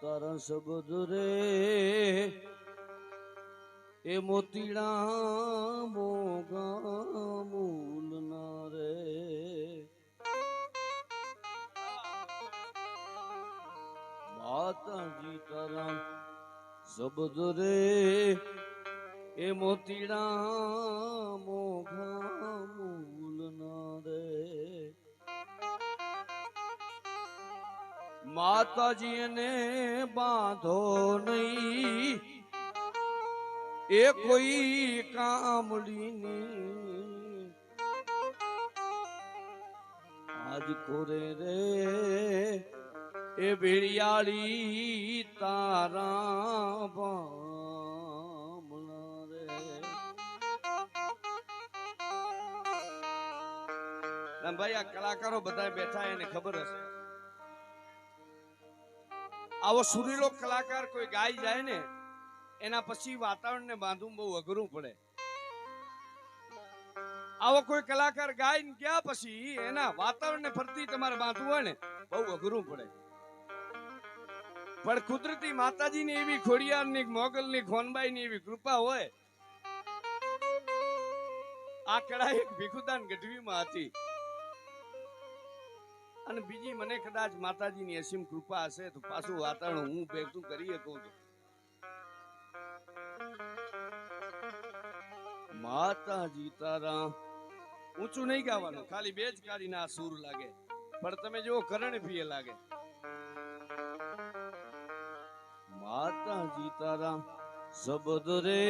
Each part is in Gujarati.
તારા શબ્દ રે, એ મોતીડા મોગા મૂલ ના રે. માતાજી તારા શબ્દ રે, એ મોતીડા મોઘા માતાજી એને બાંધો નહીં. એ કોઈ કામડીની આજ કોરે રે. એ ભેળિયાળી તારા ભાઈ આ કલાકારો બધા બેઠા એને ખબર હશે. આવો સુરીલો કલાકાર કોઈ ગાઈ જાય ને, એના પછી વાતાવરણને બાંધવું બહુ અઘરું પડે. આવો કોઈ કલાકાર ગાય ને ગયા પછી એના વાતાવરણને ફરતી તમારે બાંધવું હોય ને, બહુ અઘરું પડે. પણ કુદરતી માતાજીની એવી ખોડિયારની, મોગલની, ખોનબાઈની એવી કૃપા હોય, આ કળા એક ભીખુદાન ગઢવીમાં હતી. અને બીજી મને કદાચ માતાજીની અસીમ કૃપા હશે તો પાછું વાતાવરણ હું ભેગું કરી શકું છું. માતાજી તારા, ઊંચું નહીં ગાવાનું, ખાલી બે જ કાઢીને આ સૂર લાગે, પણ તમે જુઓ કરણ પીએ લાગે. માતાજી તારા શબ્દ રે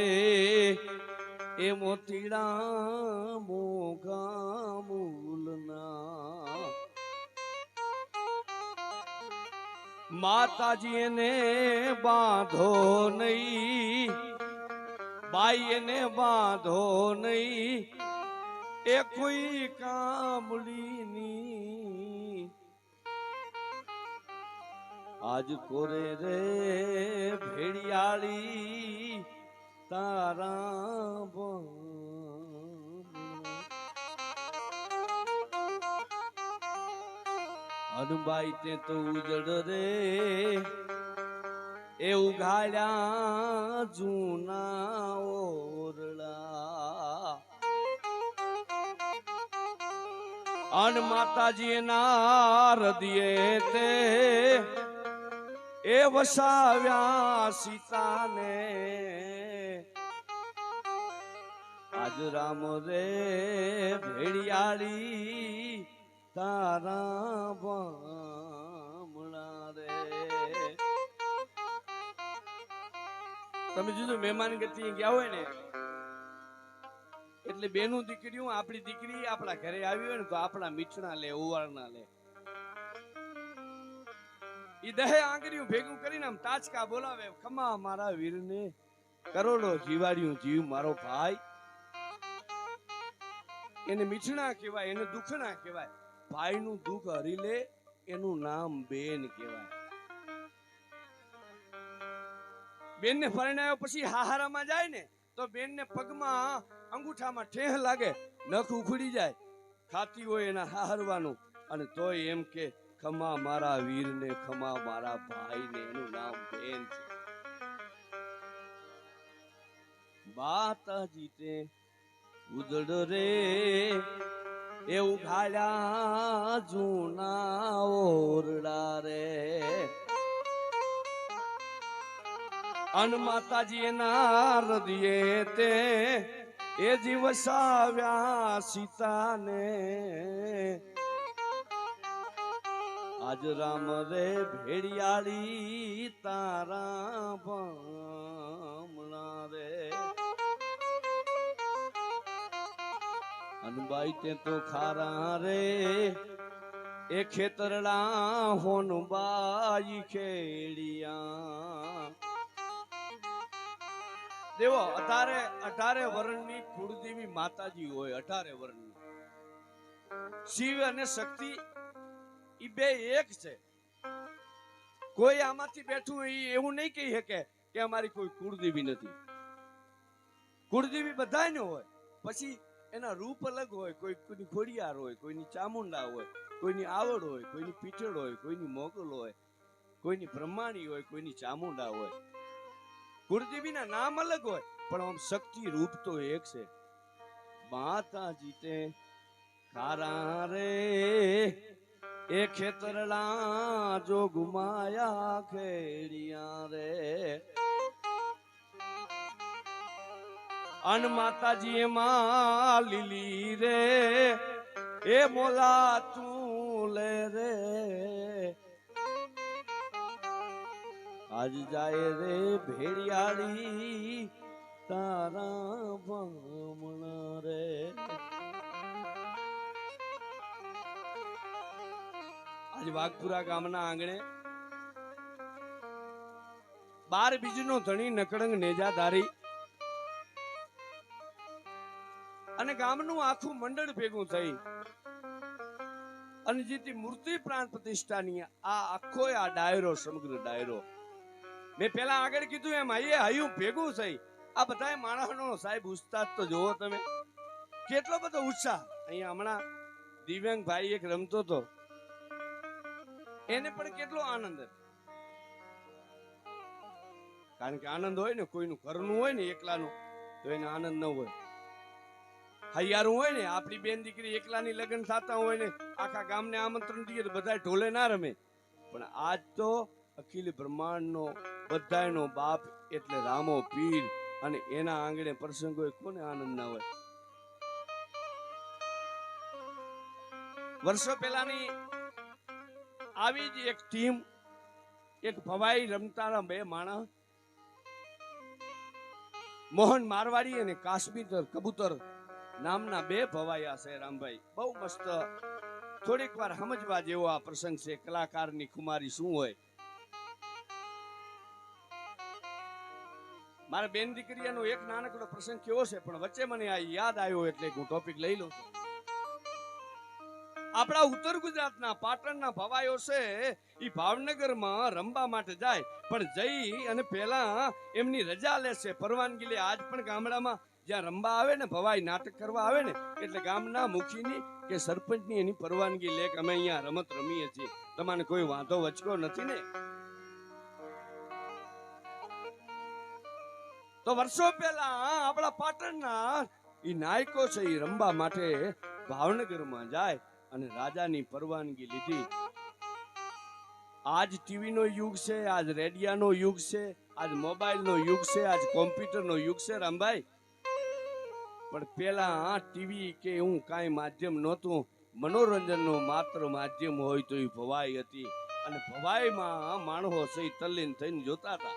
એ મોતીડા મોગા મૂલના માતાજી એને બાંધો નહીં બાઈ એને બાંધો નહીં એ કોઈ કામલીની આજ કોરે રે ભેડિયાળી તારા બામણા. હનુબાઈ તે તો ઉજળ રે. એ ઉઘાડ્યા જૂના ઓરડા. અન માતાજી ના હૃદયે તે એ વસાવ્યા સીતાને. આજ રામ રે ભેડિયાળી તારા બામણા રે. તમે જોજો, મહેમાન ગતિ ગયા હોય ને, એટલે બેનું દીકરીઓ, આપણી દીકરી આપણા ઘરે આવી હોય ને, તો આપણા મીઠણા લે, ઉવાળના લે. ઈ દહે આંગળીઓ ભેગું કરીને આમ તાચકા બોલાવે, ખમા મારા વીરને, કરોડો જીવાડ્યું જીવ મારો ભાઈ. એને મીઠણા કહેવાય, એને દુખણા કહેવાય. ભાઈનું દુઃખ હરી લે, એનું નામ બેન કહેવાય. બેનને પરણાયો પછી હાહારામાં જાય ને, તો બેનને પગમાં અંગૂઠામાં ઠેહ લાગે, નખ ઉખડી જાય. ખાતી હોય એના હાહરવાનું, અને તોય એમ કે, ખમા મારા વીરને, ખમા મારા ભાઈને, એનું નામ બેન છે. માતાજી તે ઉદડ રે એ ઉઘાડ્યા જૂના ઓરડા રે. અન માતાજી એના હૃદયે તે એ જીવસાવ્યા સીતાને. આજ રામ રે ભેડિયાળી તારા ભમણા રે. અનબાઈ તે તો ખારા રે. એ ખેતરડા હોનબાઈ ખેડિયા. દેવો, અઢારે અઢારે વર્ણની કુળદેવી માતાજી હોય, અઢારે વર્ણની. શિવ અને શક્તિ એ બે એક છે. કોઈ આમાંથી બેઠું હોય એવું નહીં કહી શકે કે અમારી કોઈ કુળદેવી નથી. કુળદેવી બધાને હોય. પછી એના રૂપ અલગ હોય, કોઈ કોઈની ખોડિયાર હોય, કોઈની ચામુંડા હોય, કોઈની આવડ હોય, કોઈની પીઠળ હોય, કોઈની મોગલ હોય, કોઈની બ્રહ્માણી હોય, કોઈની ચામુંડા હોય. કુળદેવીના નામ અલગ હોય, પણ આમ શક્તિ રૂપ તો એક છે. માતાજી તે ખારા રે, એ ખેતરડા જો ગુમાયા ખેડિયા રે. અન માતાજી એમાં લીલી રે, એ મોલા તું લે રે. આજ જાય રે ભેડિયાળી તારા ભમણા રે. આજ વાઘપુરા ગામના આંગણે બાર બીજનો ધણી નકળંગ નેજાધારી ગામનું આખું મંડળ ભેગું થઈ. અને જેથી મૂર્તિ પ્રાણ પ્રતિષ્ઠાની આ આખો આ ડાયરો, સમગ્ર ડાયરો. મેં પેલા આગળ કીધું એમ, આઈએ હયું ભેગું થઈ. આ બધા માણસનો સાહેબ ઉસ્તાદ તો જોવો તમે. કેટલો બધો ઉત્સાહ. અહીંયા હમણાં દિવ્યાંગ ભાઈ એક રમતો હતો. એને પણ કેટલો આનંદ કારણ કે આનંદ હોય ને, કોઈનું ઘરનું હોય ને એકલાનું, તો એને આનંદ ન હોય. હૈયારું હોય ને, આપણી બેન દીકરી એકલાની લગ્ન થતા હોય ને, આખા ગામને આમંત્રણ દઈએ તો બધા ઢોલે ના રમે. પણ આજ તો અખિલ બ્રહ્માંડનો બધાયનો બાપ એટલે રામો પીર અને એના આંગણે પ્રસંગો કોને આનંદ ના હોય? વર્ષો પહેલાની આવી જ એક ટીમ, એક ભવાઈ રમતાના બે માણસ, મોહન મારવાડી અને કાશ્મીર કબૂતર નામના બે ભવાયા છે રામભાઈ. બહુ મસ્ત. થોડીક વાર સમજવા જેવો આ પ્રસંગ છે. કલાકારની કુમારી શું હોય? મારા બેન દીકરીનો એક નાનકડો પ્રસંગ કેવો છે? પણ વચ્ચે મને આ યાદ આવ્યો એટલે હું ટોપિક લઈ લઉં છું. આપણા ઉત્તર ગુજરાતના પાટણના ભવાયો છે. એ ભાવનગરમાં રમવા માટે જાય. પણ જઈ અને પહેલા એમની રજા લેશે પરવાનગી લે. આજ પણ ગામડામાં જ્યાં રમવા આવે ને, ભવાઈ નાટક કરવા આવે ને, એટલે ગામના મુખીની કે સરપંચની એની પરવાનગી લે કે અમે અહીંયા રમત રમીએ છીએ. તમને કોઈ વાંધો વચકો નથી ને? તો વર્ષો પહેલા આપણા પાટણના એ નાયકો છે એ રમવા માટે ભાવનગરમાં જાય અને રાજાની પરવાનગી લીધી. આજ ટીવી નો યુગ છે, આજ રેડિયાનો યુગ છે, આજ મોબાઈલ નો યુગ છે, આજ કોમ્પ્યુટર નો યુગ છે, રામભાઈ. પણ પેલા ટીવી કે એવું કાંઈ માધ્યમ નહોતું. મનોરંજનનું માત્ર માધ્યમ હોય તો એ ભવાઈ હતી. અને ભવાઈમાં માણસો સહી તલ્લીન થઈને જોતા હતા.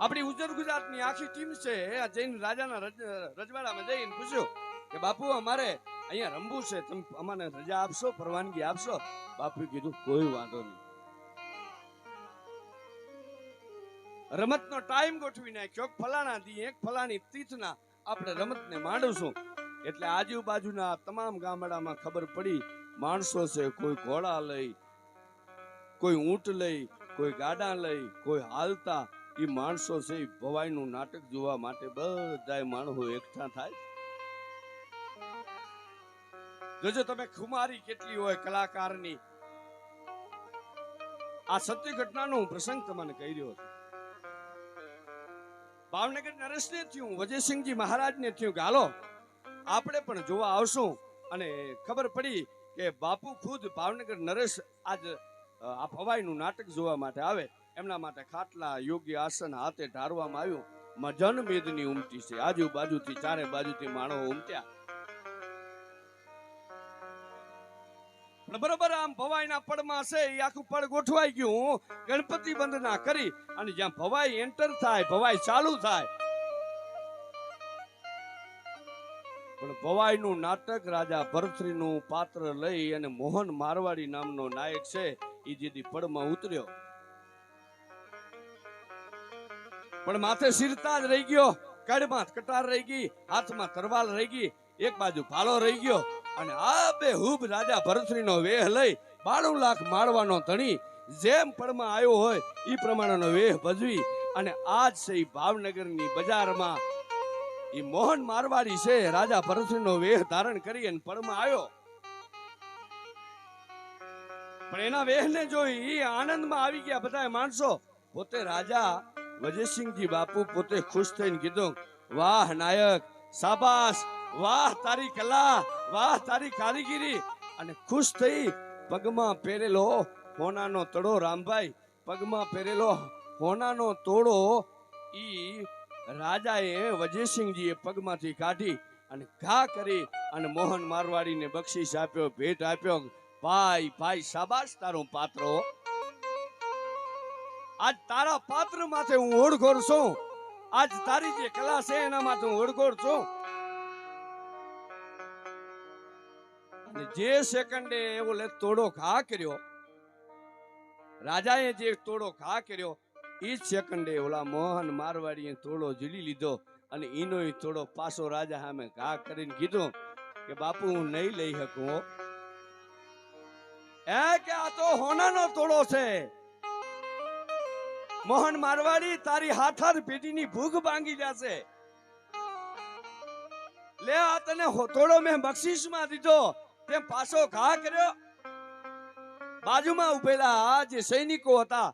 આપણી ઉત્તર ગુજરાતની આખી ટીમ છે, આ જૈન રાજાના રજ- રજવાડામાં જઈને પૂછ્યું કે, બાપુ, અમારે અહીંયા રમવું છે, તમે અમને રજા આપશો, પરવાનગી આપશો? બાપુએ કીધું, કોઈ વાંધો નહીં. રમતનો ટાઈમ ગોઠવી નાખ્યો. ફલાણા દી, એક ફલાણી તીથના આપણે રમતને માંડવશું એટલે આજુબાજુના તમામ ગામડામાં ખબર પડી, માણસો છે, કોઈ ઘોડા લઈ, કોઈ ઊંટ લઈ, કોઈ ગાડા લઈ, કોઈ હાલતા, એ માણસો છે ભવાઈનું નાટક જોવા માટે બધા માણસો એકઠા થાય. જોજો તમે ખુમારી કેટલી હોય કલાકારની. આ સત્ય ઘટનાનો હું પ્રસંગ તમને કહી રહ્યો છું. ભાવનગર નરેશને થયું, વજયસિંહજી મહારાજને થયું કે હાલો, આપણે પણ જોવા આવશું. અને ખબર પડી કે બાપુ ખુદ ભાવનગર નરેશ આજ આ ફવાઈનું નાટક જોવા માટે આવે. એમના માટે ખાટલા, યોગ્ય આસન હાથે ઢારવામાં આવ્યું. મજન મેદની ઉમટી છે. આજુબાજુથી, ચારે બાજુથી માણસો ઉમટ્યા. બરોબર આમ ભવાઈના પડમાં છે, એ આખું પડ ગોઠવાઈ ગયું. ગણપતિ વંદના કરી અને જ્યાં ભવાઈ એન્ટર થાય, ભવાઈ ચાલુ થાય. પણ ભવાઈનું નાટક રાજા ભરથરીનું પાત્ર લઈ અને મોહન મારવાડી નામનો નાયક છે એ જેથી પડમાં ઉતર્યો. પણ માથે શિરતા જ રહી ગયો કડમાં કટાર રહી ગઈ, હાથમાં તરવાલ રહી ગઈ, એક બાજુ ભાલો રહી ગયો. અને આ બે હુબ રાજા ભરથરીનો વેહ લઈ બાણું લાખ માળવાનો ધણી જેમ પડમાં આવ્યો હોય એ પ્રમાણેનો વેહ ભજવી અને આજ છે એ ભાવનગરની બજારમાં એ મોહન મારવાડી છે, રાજા ભરથરીનો વેહ ધારણ કરી અને પડમાં આવ્યો. પણ એના વેહને જોઈ એ આનંદમાં આવી ગયા બધા માણસો. પોતે રાજા, વજયસિંહજી બાપુ પોતે ખુશ થઈને કીધું, વાહ, નાયક સાબાસ વાહ, તારી કલા, વાહ, તારી કારીગીરી. અને ખુશ થઈ પગમાં પહેરેલો હોનાનો તડો રામભાઈ. પગમાં પહેરેલો હોનાનો તોડો ઈ રાજાએ વજયસિંહજીએ પગમાંથી કાઢી અને ઘા કરી અને મોહન મારવાડીને બક્ષીસ આપ્યો, ભેટ આપ્યો. ભાઈ ભાઈ, શાબાશ તારો પાત્ર. આજ તારા પાત્ર માથે હું ઓળખોર છું. આજ તારી જે કલા છે એના માથે હું ઓળખોર છું. જે સેકન્ડે એવો તોડો ઘા કર્યો, રાજાએ જે તોડો ઘા કર્યો એ જ સેકન્ડે ઓલા મોહન મારવાડીએ તોડો ઝીલી લીધો અને એનો તોડો પાછો રાજા સામે ઘા કરીને કીધું કે, બાપુ, હું નહીં લઈ શકું એ કે આ તો હોનાનો તોડો છે. મોહન મારવાડી, તારી હાથાર પેટીની ભૂખ ભાંગી જશે. લે, આ તને તોડો મેં બક્ષિસમાં દીધો. તે પાછો ઘા કર્યો. બાજુમાં ઉભેલા જે સૈનિકો હતા